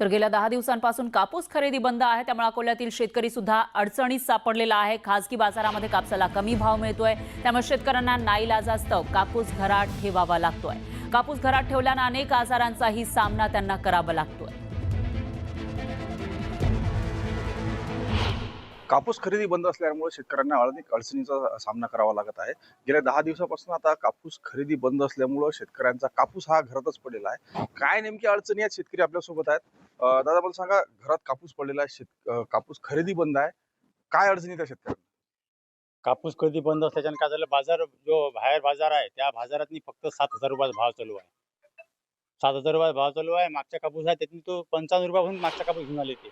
तर गेल्या दहा दिवसांपासून कापूस खरेदी बंद आहे. त्यामुळे अकोल्यातील शेतकरी सुद्धा अडचणीत सापडलेला आहे. खासगी बाजारामध्ये कापसाला कमी भाव मिळतोय. त्यामुळे शेतकऱ्यांना नाईलाजास्तव कापूस घरात ठेवावा लागतोय. कापूस घरात ठेवल्यानं अनेक आजारांचाही सामना त्यांना करावा लागतोय. कापूस खरेदी बंद असल्यामुळे शेतकऱ्यांना अनेक अडचणीचा सामना करावा लागत आहे. गेल्या दहा दिवसापासून आता कापूस खरेदी बंद असल्यामुळं शेतकऱ्यांचा कापूस हा घरातच पडलेला आहे. काय नेमकी अडचणी आहेत? शेतकरी आपल्यासोबत आहेत. दादा मला सांगा घरात कापूस पडलेला आहे शेत कापूस खरेदी बंद आहे. काय अडचणी त्या शेतकऱ्यांना? कापूस खरेदी बंद असल्याच्यानं काय झालं? बाजार जो बाहेर बाजार आहे त्या बाजारात फक्त सात हजार रुपयाचा भाव चालू आहे. सात हजार रुपयाचा भाव चालू आहे मागच्या कापूस आहे त्यातून तो पंचावन्न रुपयापासून मागचा कापूस घेऊन आले ते.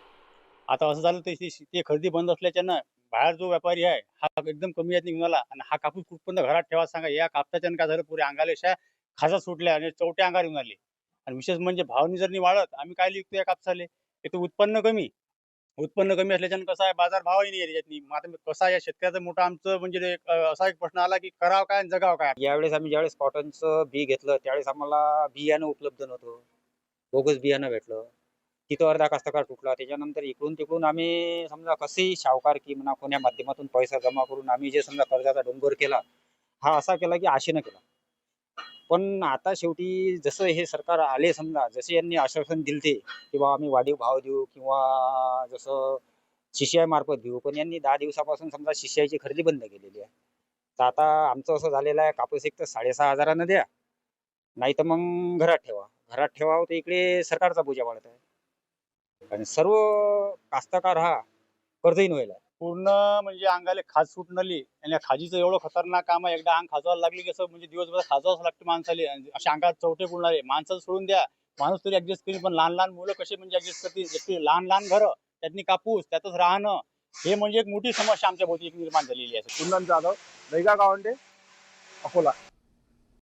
आता असं झालं ते ते- खरेदी बंद असल्याच्यानं बाहेर जो व्यापारी आहे हा एकदम कमी यात निघाला आणि हा कापूस कुठपर्यंत घरात ठेवा सांगा या कापसाच्यानं काय झालं? पुरे अंगाला खासा सुटल्या आणि चौट्या अंगावर येऊन आले. आणि विशेष म्हणजे भावनी जर वाढत आम्ही काय लिहितो या कापसाले? एक तर उत्पन्न कमी. उत्पन्न कमी असल्याच्यानं कसं आहे बाजार भावही नाही आहे त्याच्यातनी मग आता कसा या शेतकऱ्याचं मोठं आमचं म्हणजे असा एक प्रश्न आला की करावं काय आणि जगावं काय? यावेळेस आम्ही ज्यावेळेस कॉटनचं बी घेतलं त्यावेळेस आम्हाला बियाणं उपलब्ध नव्हतं. बोगस बियाणं भेटलं. तिथं अर्धा कास्तकार तुटला. त्याच्यानंतर इकडून तिकडून आम्ही समजा कसेही सावकार की म्हणा कोण्या माध्यमातून पैसा जमा करून आम्ही जे समजा कर्जाचा डोंगर केला हा असा केला की आशेनं केला. पण आता शेवटी जसं हे सरकार आले समजा जसे यांनी आश्वासन दिलते की बा आम्ही वाढीव भाव देऊ किंवा जसं शिष्याई मार्फत देऊ पण यांनी दहा दिवसापासून समजा शिष्याची खरेदी बंद केलेली आहे. तर आता आमचं असं झालेलं आहे कापूस एक तर साडेसहा हजारानं द्या नाही तर मग घरात ठेवा. घरात ठेवावं तर इकडे सरकारचा पूजा वाढत आहे. आणि सर्व कास्तकार हा कर्जहीन व्हायला. पूर्ण म्हणजे अंगाला खाज सुटणाली आणि या खाजीचं एवढं खतरनाक काम आहे एकदा अंग खाजवायला लागली की असं म्हणजे दिवसभर खाजवावंच लागते माणसाले. आणि अशा अंगात चौटे पुरणारे माणसाचं सोडून द्या. माणूस तरी ऍडजस्ट करी पण लहान लहान मुलं कसे म्हणजे ऍडजस्ट करतील? जसे लहान लहान घरं त्यातनी कापूस त्यातच राहणं हे म्हणजे एक मोठी समस्या आमच्या भोवती एक निर्माण झालेली आहे. कुंदन जाधव रेगा गावंडे अकोला.